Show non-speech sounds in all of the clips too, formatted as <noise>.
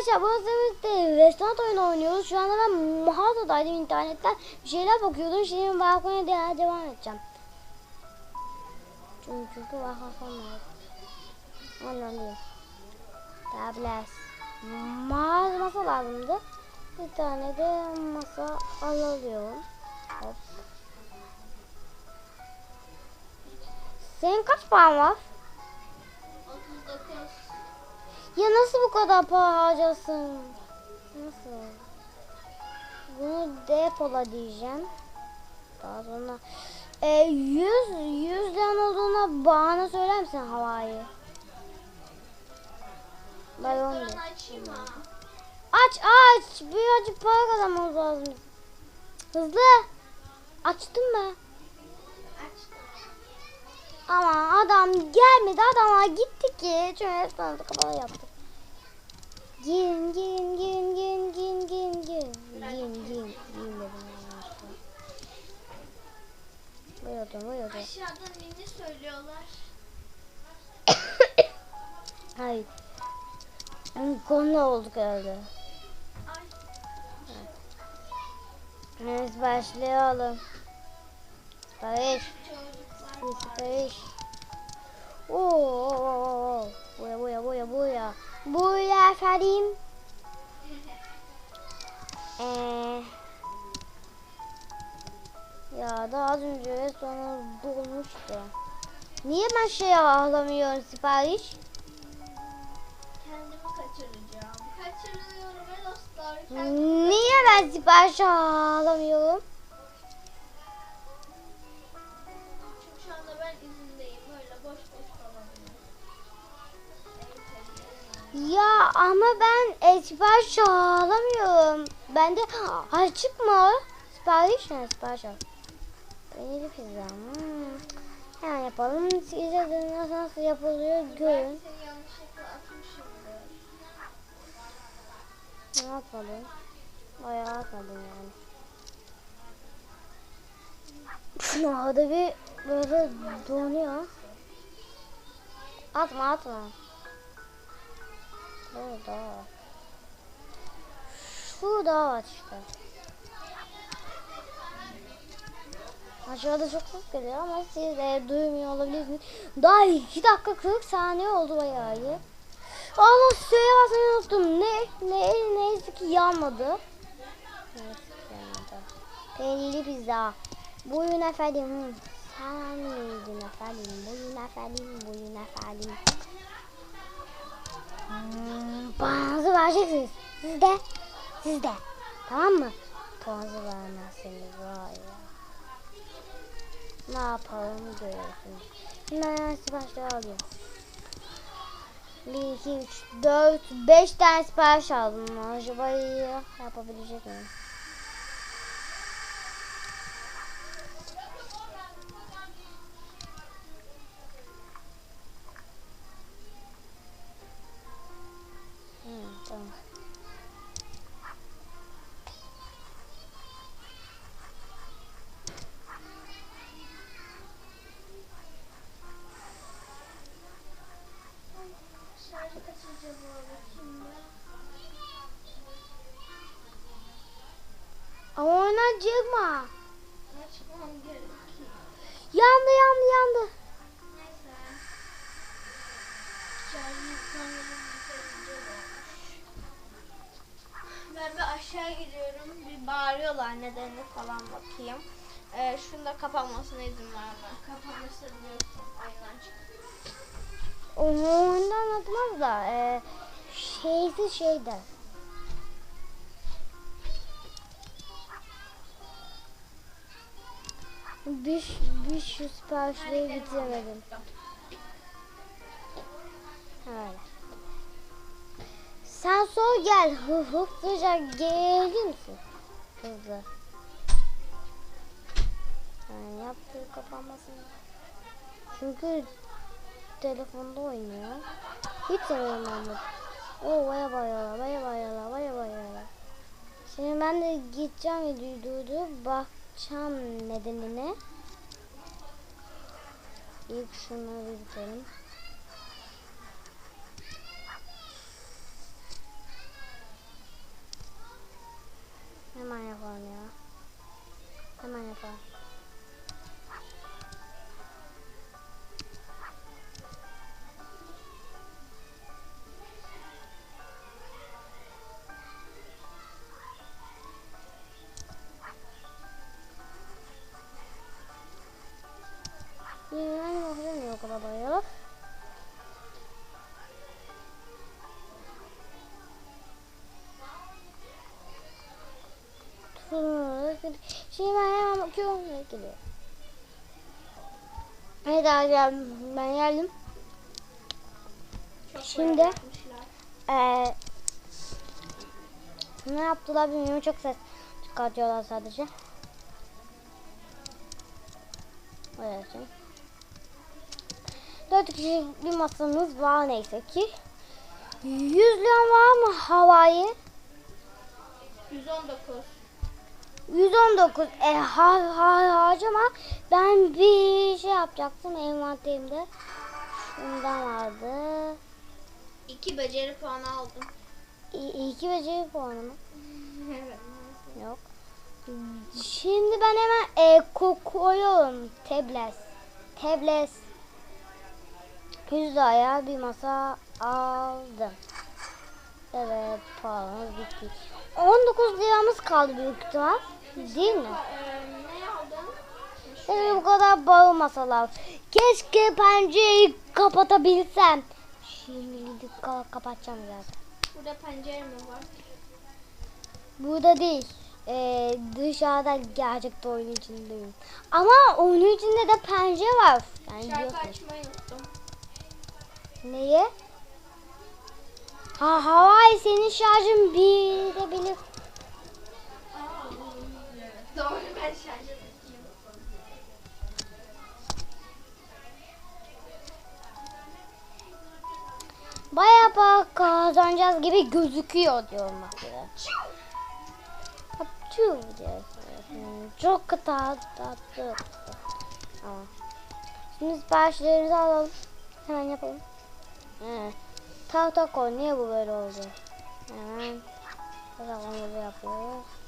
arkadaşlar bu birlikte restoran oyunu oynuyoruz. Şu anda ben mağazadaydım internetten. Bir şeyler bakıyordum. Şimdi balkona diye devam edeceğim. Çünkü, çünkü balkon var. Ondan değil. Tablet. Mağaza masa lazımdı. Bir tane de masa alıyorum. Hop. Senin kaç puan var? 39. Ya nasıl bu kadar para harcasın? Nasıl? Bunu depola diyeceğim. Daha sonra e, 100 100'den olduğuna bana söyler misin havayı? Mı? Aç aç. Birazcık para kazanmamız lazım. Hızlı. Açtın mı? Ama adam gelmedi. Adama gitti ki. Çünkü restoranı kapalı yaptık. Girin girin girin girin girin girin girin. Girin girin girin dedim. yanlışlıkla. Buyurun buyurun. Aşağıda nini söylüyorlar. <coughs> Hayır. Konu olduk. Ay. Evet başlayalım. Sipariş. Sipariş. Oo. Buya buya buya buya. Buya efendim. Ee, ya daha az önce restoran dolmuştu. Niye ben şey alamıyorum sipariş? Kendimi kaçıracağım. Kaçırıyorum ve dostlar. Kendimi Niye ben sipariş alamıyorum? Ya ama ben sipariş alamıyorum. Bende açık mı? Sipariş mi? Sipariş al. Peynirli pizza. Hmm. Hemen yapalım. Size nasıl, nasıl yapılıyor görün. Ne yapalım? Bayağı atmadım yani. Orada bir böyle donuyor. Atma atma. Burada. Şurada var işte. Aşağıda çok ses geliyor ama siz de duymuyor olabilirsiniz. Daha 2 dakika 40 saniye oldu bayağı iyi. Allah suya basmayı unuttum. Ne, ne, neyse ki ki yanmadı. Peynirli pizza. Buyurun efendim. Sen miydin efendim? Buyurun efendim. Buyurun efendim. Paranızı vereceksiniz. Siz de. Siz de. Tamam mı? Paranızı vermezseniz var ya. Ne yapalım görüyorsunuz. Hemen siparişleri alıyorum. 1, 2, 3, 4, 5 tane sipariş aldım. Acaba iyi yapabilecek miyim? Ama ona çıkma. Yandı yandı yandı. Ben bir aşağı gidiyorum. Bir bağırıyorlar nedenini falan bakayım. Ee, şunu da kapanmasına izin verme. Kapanırsa biliyorsun oyundan çık. O oyunda anlatmaz da e, şeysiz şeyde. Bir, bir şu siparişleri bitiremedim. Öyle. Sen sor gel. Hı- Hızlıca gelir misin? Hızlı. Yani yaptığı kapanmasın. Çünkü telefonda oynuyor. Hiç seviyorum ben bunu. Oo baya bayala baya bayala baya bayala. Şimdi ben de gideceğim videoyu duydu. Bakacağım nedenine. İlk şunları gidelim. Hemen yapalım ya. Hemen yapalım. Şimdi ben hemen bakıyorum ne geliyor. Evet abi ben geldim. Çok Şimdi- böyle yapmışlar. Ee, ne yaptılar bilmiyorum çok ses çıkartıyorlar sadece. Evet. Dört kişilik bir masamız var neyse ki. 100 lira var mı havayı? 119. 119 e, ha, ha, harcama ben bir şey yapacaktım envanterimde. Şundan vardı. 2 beceri puanı aldım. İ, iki beceri puanı mı? <laughs> Yok. Şimdi ben hemen e, ko- koyuyorum. Tebles. Tebles. 100 liraya bir masa aldım. Evet paramız bitti. 19 liramız kaldı büyük ihtimal. Değil mi? Ne aldın? Evet bu kadar bağlı masalar. Keşke pencereyi kapatabilsem. Şimdi gidip ka- kapatacağım zaten. Burada pencere mi var? Burada değil. Ee, dışarıda gerçekte oyun içindeyim. Ama oyun içinde de pencere var. Yani Şarkı açmayı unuttum. Neye? Ha havai senin şarjın bir de bilir. Doğru ben şarja takayım. Bayağı para kazanacağız gibi gözüküyor diyorum bak diye söylüyorsun. Çok tatlı tatlı. Tamam. Şimdi siparişlerimizi alalım. Hemen yapalım. Evet. Tahta koy. Niye bu böyle oldu? Hemen. Kazanımızı yapıyoruz.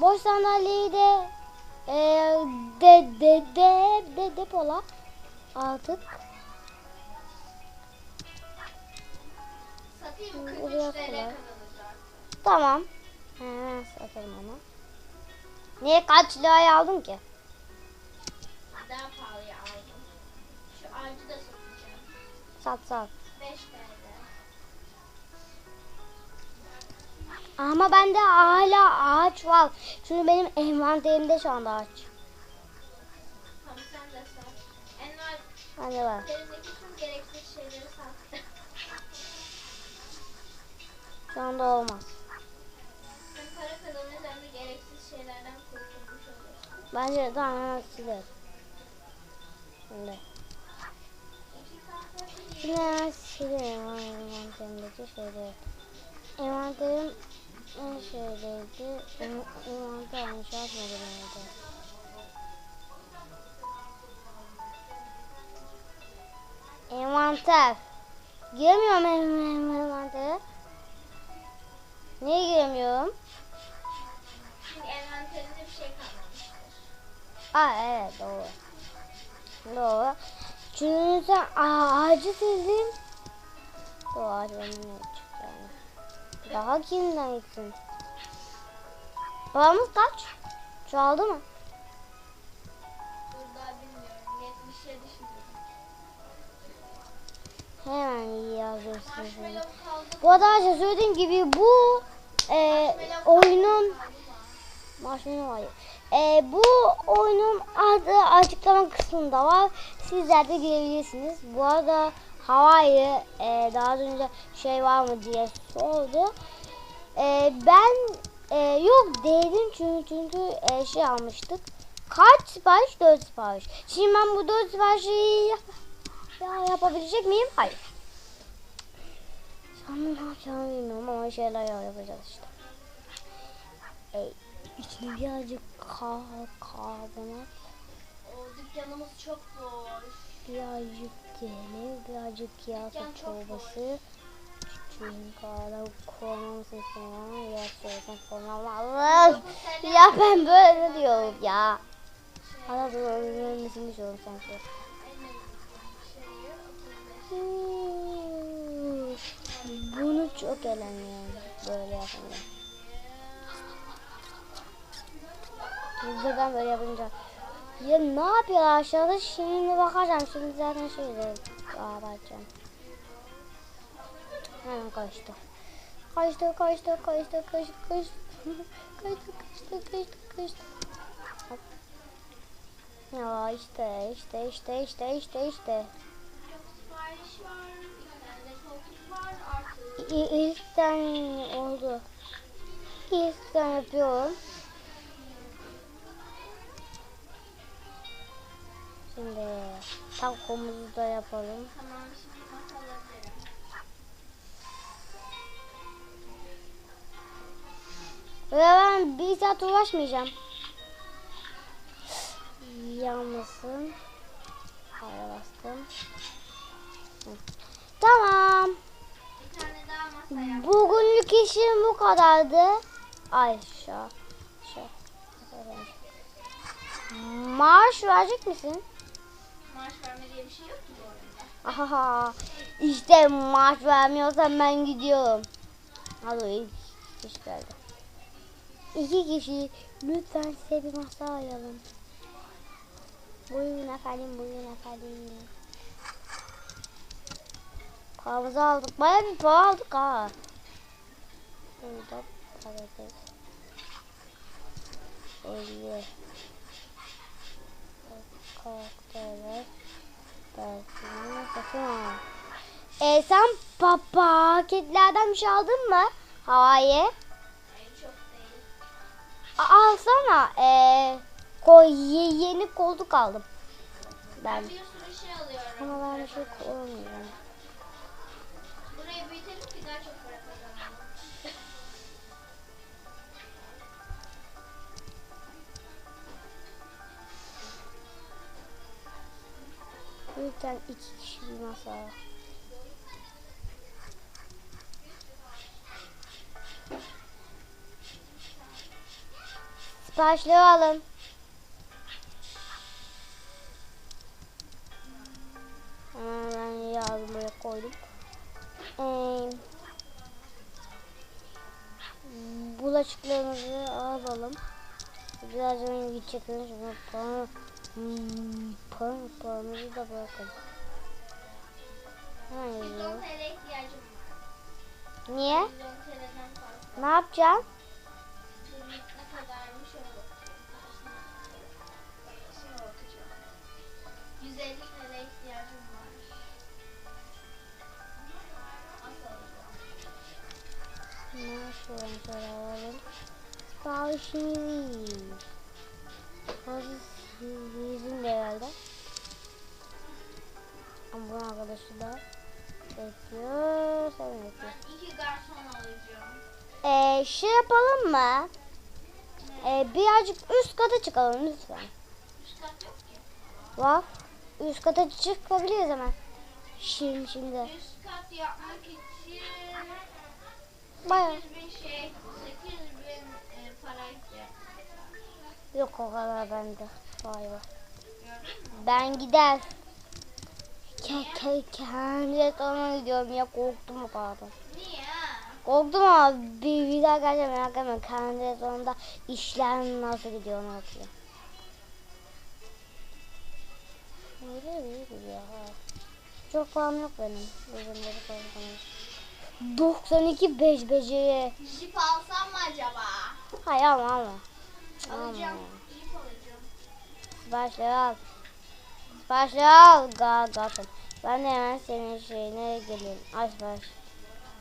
Boş sandalyeyi de e, de de de de depola artık. Satayım 43 Buraya koyalım. Tamam. Hemen satalım onu. Niye kaç liraya aldın ki? Daha pahalıya aldım. Şu ağacı da satacağım. Sat sat. 5 TL. Ama bende hala ağaç var. Çünkü benim envanterimde şu anda ağaç. Tamam sen de sat. Enver Bende var. elindeki tüm gereksiz şeyleri sat. Şu anda olmaz. Hem para kazanırız hem de gereksiz şeylerden kurtulmuş oluruz. Bence tamam hemen silerim. Şimdi. Şimdi hemen silerim envanterimdeki şeyleri. Envanterim en şeydeydi. En- Envanter inşaat modeliydi. Envanter. Giremiyorum en- en- envantere. Niye giremiyorum? Çünkü envanterinde bir şey kalmamıştır. Aa evet doğru. Doğru. Çünkü sen ağacı benim ne çıktı yani. Daha gitsin? Paramız kaç? Çoğaldı mı? Burada bilmiyorum. 70'e düşürdüm. Hemen yazıyorsun. şimdi. Marshmallow kaldı. Bu arada arkadaşlar söylediğim gibi bu e, oyunun. Marshmallow hayır. E, bu oyunun adı açıklama kısmında var. Sizler de girebilirsiniz. Bu arada Hawaii e, daha önce şey var mı diye sordu. E, ben e, yok dedim çünkü çünkü e, şey almıştık. Kaç sipariş? 4 sipariş. Şimdi ben bu 4 siparişi yap- ya yapabilecek miyim? Hayır. An ne yapacağımı bilmiyorum ama şeyler yapacağız işte. E, içine birazcık kah karbonat, O dükkanımız çok boş. birazcık Diyelim birazcık çok çorbası. Çünkü hala kornamı seçmiyorum. Ya söylesem kornamı Allah. Dokuz sene- Ya ben böyle diyorum ya. Hala dur ölmesini düşünüyorum sanki. Hmm. Bunu çok eğleniyorum böyle yapınca. Buradan böyle yapınca. Ya ne yapıyor aşağıda şimdi bakacağım. Şimdi zaten şeyde Aa bakacağım. Hemen kaçtı. Kaçtı kaçtı kaçtı kaçtı kaçtı. <laughs> kaçtı kaçtı kaçtı kaçtı. Ya işte işte işte işte işte işte. İlk tane oldu. İlk tane yapıyorum. Şimdi takomuzu da yapalım. Tamam şimdi masa alabilirim. Ve ben bir saat uğraşmayacağım. Yanmasın. Hayır bastım. Tamam. Bugünlük işim bu kadardı. Ay şu. Verecek misin? Maaş verme diye bir şey yok ki bu oyunda. Ahaha. İşte maaş vermiyorsan ben gidiyorum. Hadi ilk iş geldi. İki kişi lütfen size bir masa ayalım. Buyurun efendim, buyurun efendim. Paramızı aldık. Baya bir para aldık ha. Burada patates. Elli. Kokteyle. Belki satın al. E sen pa paketlerden bir şey aldın mı? Hayır Alsana. E, koy, ye- yeni koltuk aldım. Ben. Ben bir sürü şey alıyorum. Ama ben bir şey koymuyorum. Lütfen iki kişi bir masa. al. Siparişleri alın. Hemen ben yazdım buraya koydum. Ee, bulaşıklarımızı alalım. Biraz önce gidecekler. Şimdi para, paramızı da bırakalım. Hemen 110 yazıyorum. TL ihtiyacım var. Niye? 110 TL'den fazla. Ne yapacaksın? Şey yapalım mı? Ee, birazcık üst kata çıkalım lütfen. Üst kat yok ki. Var. Üst kata çıkabiliriz hemen. Şimdi şimdi. Üst kat yapmak için Baya. 800 bin şey, 800 bin e, para ihtiyacım var. Yok o kadar bende. Vay vay. Ben gider. Ke ke kendi sana gidiyorum ya korktum o kadar. Niye? Korktum ama bir, bir daha gerçekten merak etme. Kendi sonunda işler nasıl gidiyor onu bakıyor. Öyle iyi gidiyor. Çok param yok benim. Ürünleri koydum. 92 beş beceri. Jeep alsam mı acaba? Hayır alma alma. Alacağım. Jeep alacağım. Siparişleri al. Siparişleri al. Gal galsın. Ben de hemen senin şeyine geleyim. Al sipariş.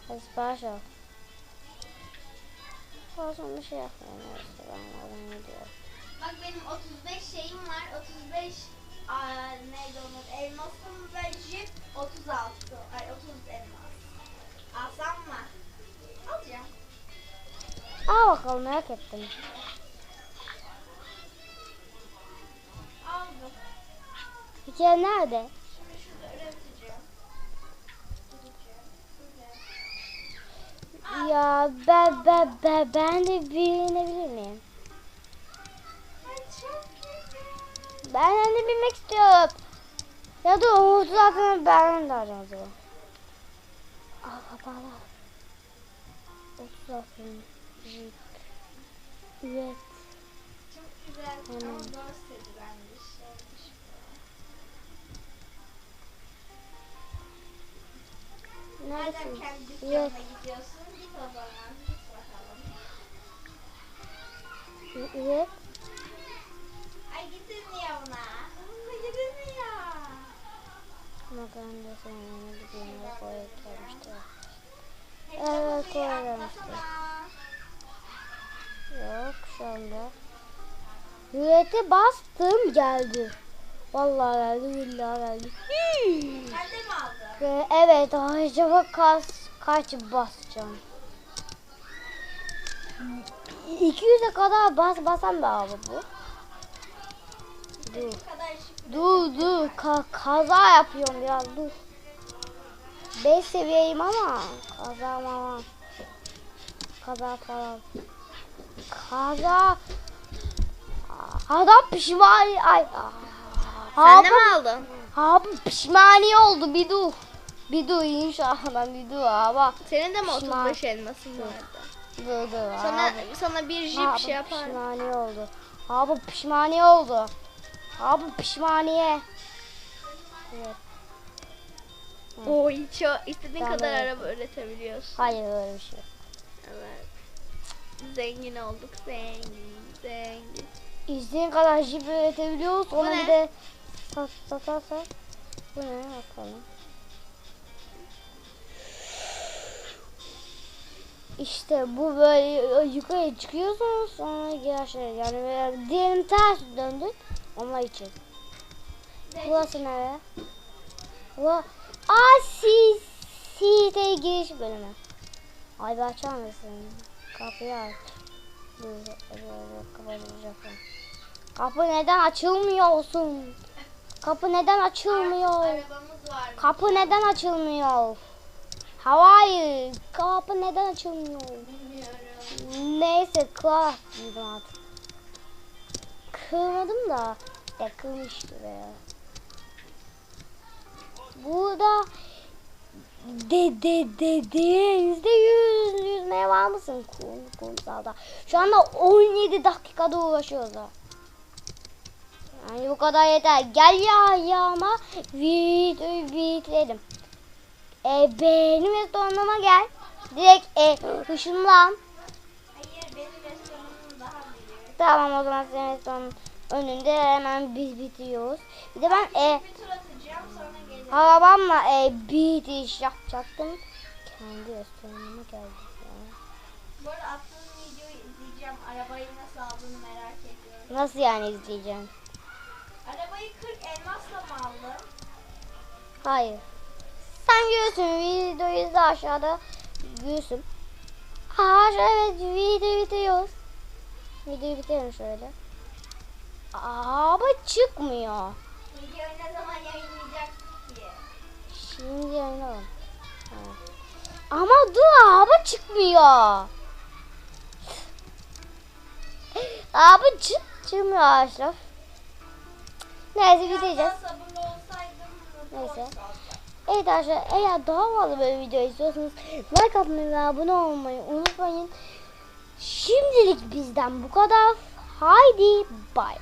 Hadi sipariş al. Olsun bir şey. Neyse ben oradan gidiyorum. Bak benim 35 şeyim var. 35 aa, neydi onun? Elmasım ve Jeep 36. Ay 30 elmas. Alsam mı? Alacağım. Al bakalım merak ettim. Aldım. Ya nerede? Şimdi şurada üreteceğim. Ya ben ben ben ben de binebilir miyim? Ben de binmek istiyorum. Ya da Umut'u zaten ben de arayacağım zaman. Al babalar. Otuz altın. Jeep. Evet. Çok güzel. Madem Neredesin? Evet. gidiyorsun o zaman. Git bakalım. Evet. Ay gidilmiyor buna. Gidilmiyor. Makarna sana bir düğme koyup gelmişti. Evet, bir koy atlasana. vermişti. Yok şu anda. Hürriyete bastım geldi. Vallahi geldi billahi geldi. Sen de mi aldın? Ve evet acaba kaç kaç basacağım? 200'e kadar bas basam da abi bu. Dur. Dur dur Ka- kaza yapıyorum biraz dur. 5 seviyeyim ama kaza ama kaza falan. Kaza Adam pişmani ay. Sen de Abi- mi aldın? Abi pişmani oldu bir dur. Bir dur inşallah bir dur abi. Senin de mi Pişman. 35 elmasın vardı? Dur Sana abi. sana bir jip Abi şey yapar. pişmani oldu. Abi pişmani oldu. Abi pişmaniye. Evet. Oy çok istediğin Tamam, kadar araba üretebiliyorsun. Hayır öyle bir şey. Evet. Zengin olduk zengin zengin. İstediğin kadar jip üretebiliyoruz. Ona bir de sat satarsak. Bu ne bakalım. İşte bu böyle yukarı çıkıyorsunuz sonra geri aşağıya yani böyle diyelim ters döndün onlar için. Burası nere? Bu Aa si site giriş bölümü. Ay bir açar mısın? Kapıyı aç. Kapı neden açılmıyor olsun? Kapı neden açılmıyor? Kapı neden açılmıyor? Havayı. Kapı neden açılmıyor? Neyse dedim artık. Kırmadım da ya kırmıştı be. Burada de de de de yüzde yüz yüzmeye var mısın kum, kumsalda? Şu anda 17 dakikada uğraşıyoruz. Yani bu kadar yeter. Gel ya ayağıma videoyu bitirelim. E, benim restoranıma gel. Direkt e, ışınlan. Hayır benim restoranım daha büyük. Tamam o zaman senin restoranın önünde hemen biz bitiriyoruz. Bir de ben e, arabamla e, bitiş yapacaktım. Kendi restoranıma geldik ya. Bu arada attığın videoyu izleyeceğim. Arabayı nasıl aldığını merak ediyorum. Nasıl yani izleyeceğim? Arabayı 40 elmasla mı aldın? Hayır. Sen görürsün videoyu izle aşağıda görürsün. Aa evet video bitiriyoruz. Videoyu bitirelim şöyle. Aa çıkmıyor. Videoyu ne zaman yayınlayacaksın ki? Şimdi yayınlayalım. Evet. Ama dur abi çıkmıyor. Abi çık çıkmıyor Aşraf. Neyse mutlu Neyse. Evet arkadaşlar eğer daha fazla böyle video istiyorsanız like atmayı ve abone olmayı unutmayın. Şimdilik bizden bu kadar. Haydi bay.